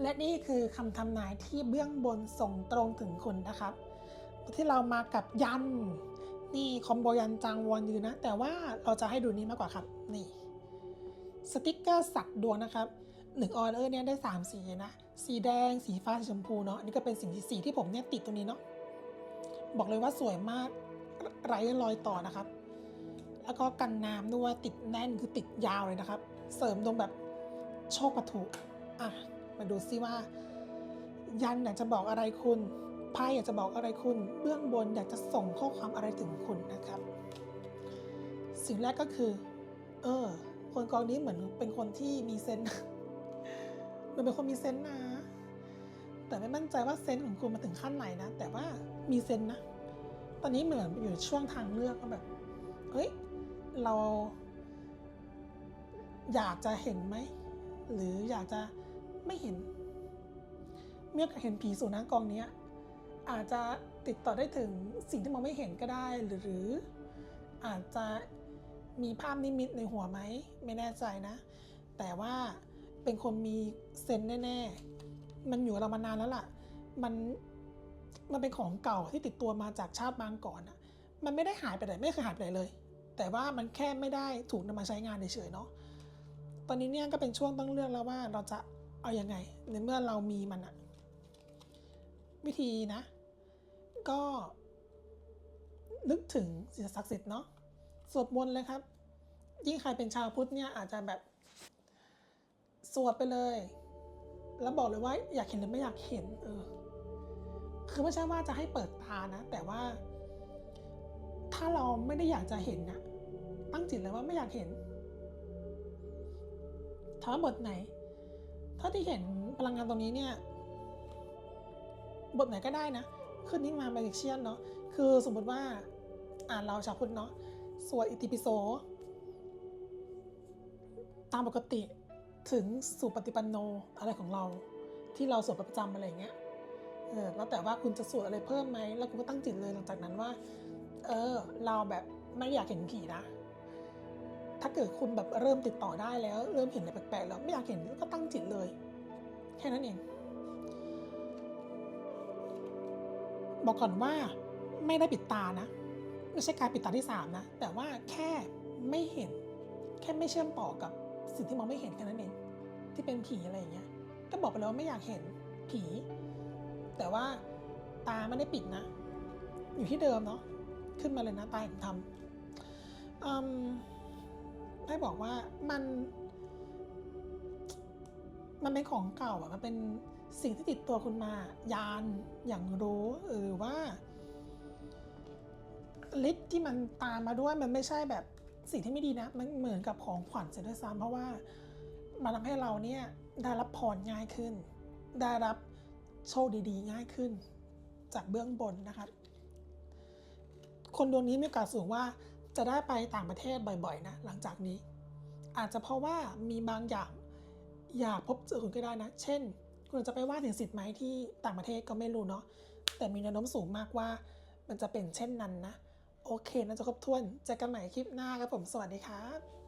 และนี่คือคำทำนายที่เบื้องบนส่งตรงถึงคุณนะครับ ที่เรามากับยัน นี่คอมโบยันจางวอนอยู่นะ แต่ว่าเราจะให้ดูนี้มากกว่าครับ นี่สติกเกอร์สักดวงนะครับหนึ่งออเดอร์เนี่ยได้ 3 สีนะ สีแดง สีฟ้า สีชมพูเนาะอันนี้ก็เป็นสิ่งที่สีที่ผมเนี่ยติดตรงนี้เนาะบอกเลยว่าสวยมากไร้รอยต่อนะครับ แล้วก็กันน้ำด้วยติดแน่นคือติดยาวเลยนะครับ เสริมตรงแบบโชคประทุอะ มาดูซิว่า ยันอยากจะบอกอะไรคุณไพ่อยากจะบอกอะไรคุณ เบื้องบนอยากจะส่งข้อความอะไรถึงคุณนะครับ สิ่งแรกก็คือ เออ คนกองนี้เหมือนเป็นคนที่มีเซนเหมือนเป็นคนมีเซนนะ แต่ไม่มั่นใจว่าเซนของคุณมาถึงขั้นไหนนะ แต่ว่ามีเซนนะ ตอนนี้เหมือนอยู่ช่วงทางเลือกแบบเฮ้ย เรา อยากจะเห็นไหม หรืออยากจะ ไม่เห็น เมื่อเห็นผีสูนักกองนี้อาจจะติดต่อได้ถึงสิ่งที่มองไม่เห็นก็ได้หรือหรืออาจจะมีภาพนิมิตในหัวไหมไม่แน่ใจนะ แต่ว่าเป็นคนมีเซนแน่ๆ มันอยู่เรามานานแล้วล่ะ มันมันเป็นของเก่าที่ติดตัวมาจากชาติบางก่อนอะมันไม่ได้หายไปไหนไม่เคยหายไปไหนเลย แต่ว่ามันแค่ไม่ได้ถูกนำมาใช้งานเฉยๆเนาะตอนนี้เนี่ยก็เป็นช่วงต้องเลือกแล้วว่าเราจะ เอาอยัางไง ในเมื่อเรามีมันอะวิธีนะ ก็นึกถึงสิ่งศักดิ์สิทธิ์เนาะสวดมนต์เลยครับ ยิ่งใครเป็นชาวพุทธเนี่ยอาจจะแบบสวดไปเลย แล้วบอกเลยว่าอยากเห็นหรือไม่อยากเห็น เออ คือไม่ใช่ว่าจะให้เปิดตานะ แต่ว่า ถ้าเราไม่ได้อยากจะเห็นนะตั้งจิตเลยว่าไม่อยากเห็นถามว่าบทไหนาที่เห็นพลังงานตรงนี้เนี่ย บทไหนก็ได้นะ ขึ้นนี้มาแมจิกเชียนเนาะ คือสมมติว่าอ่านเราชาวพุทธเนาะ สวดอิติปิโส ตามปกติถึงสุปฏิปันโนอะไรของเรา ที่เราสวดประจำอะไรอย่างเงี้ย เออ แล้วแต่ว่าคุณจะสวดอะไรเพิ่มไหม แล้วคุณก็ตั้งจิตเลยหลังจากนั้นว่า เออ เราแบบไม่อยากเห็นผีนะ ถ้าเกิดคุณแบบเริ่มติดต่อได้แล้ว เริ่มเห็นอะไรแปลกๆแล้วไม่อยากเห็นก็ตั้งจิตเลย แค่นั้นเอง บอกก่อนว่าไม่ได้ปิดตานะ ไม่ใช่การปิดตาที่สามนะ แต่ว่าแค่ไม่เห็น แค่ไม่เชื่อมต่อกับสิ่งที่มองไม่เห็นแค่นั้นเอง ที่เป็นผีอะไรอย่างเงี้ยก็บอกไปแล้วว่าไม่อยากเห็นผี แต่ว่าตาไม่ได้ปิดนะ อยู่ที่เดิมเนาะขึ้นมาเลยนะตาเห็นทำ อืมให้บอกว่ามัน มันเป็นของเก่าอะมันเป็นสิ่งที่ติดตัวคุณมา ยานอย่างรู้หรือว่าฤทธิ์ที่มันตามมาด้วยมันไม่ใช่แบบสิ่งที่ไม่ดีนะ มันเหมือนกับของขวัญเสียด้วยซ้ำเพราะว่ามันทำให้เราเนี่ยได้รับพรง่ายขึ้น ได้รับโชคดีๆ ง่ายขึ้น จากเบื้องบนนะครับคนดวงนี้มีโอกาสสูงว่า จะได้ไปต่างประเทศบ่อยๆนะหลังจากนี้ อาจจะเพราะว่ามีบางอย่างอยากพบเจอคุณก็ได้นะ เช่น คุณจะไปว่าถึงสิทธิ์ไหมที่ต่างประเทศก็ไม่รู้เนาะแต่มีแนวโน้มสูงมากว่า มันจะเป็นเช่นนั้นนะ โอเคนะจะครบถ้วนเจอกันใหม่คลิปหน้าครับผมสวัสดีครับ